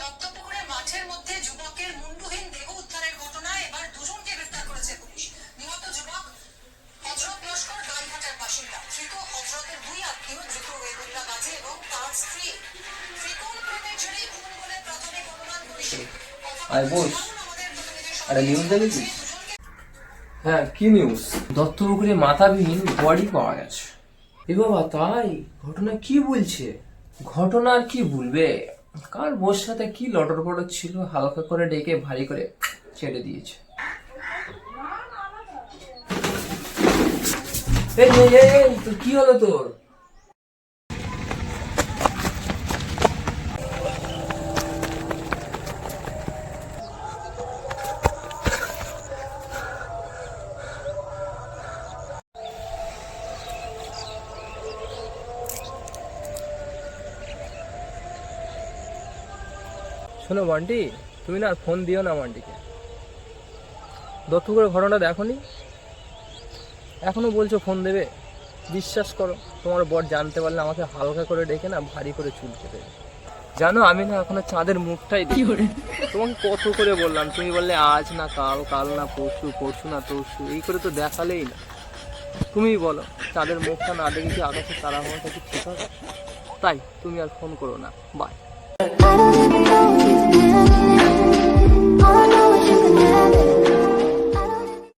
দত্তপুকুরে মাঠের মধ্যে যুবকের মুন্ডুহীন দেহ উদ্ধারের ঘটনায় এবার দুজনকে গ্রেফতার করেছে পুলিশ। নিহত যুবক হজরত লস্কর গাইঘাটার বাসিন্দা। ধৃত হজরতের দুই আত্মীয় ধৃত ওয়েদুল্লাহ গাজী এবং তার স্ত্রী। ত্রিকোণ প্রেমের জেরে খুন বলে প্রাথমিক অনুমান পুলিশের আয় বস। আরে নিউজ দেখেছিস? হ্যাঁ কি নিউজ দত্তপুকুরে মাথাবিহীন বডি পাওয়া গেছে। এ বাবা তাই? ঘটনা কি বলছে? ঘটনা আর কি বলবে? কার বোর সাথে কি লটর পটর ছিল, হালকা করে ডেকে ভারী করে ছেড়ে দিয়েছে। তো কি হলো তোর? শোনো মান্টি তুমি না আর ফোন দিও না মান্টিকে দত্ত করে ঘটনাটা দেখনি। এখনও বলছো ফোন দেবে। বিশ্বাস করো তোমার বর জানতে পারলে আমাকে হালকা করে ডেকে না ভারী করে চুল কেটে দেবে। জানো আমি না এখনও চাঁদের মুখটাই দেখি তোমাকে কত করে বললাম তুমি বললে আজ না কাল কাল না পরশু পরশু না তরশু এই করে তো দেখালেই না। তুমিই বলো চাঁদের মুখটা না দেখে কি আকাশে তারা হওয়াটা কি ঠিক হবে? তাই তুমি আর ফোন করো না। বাই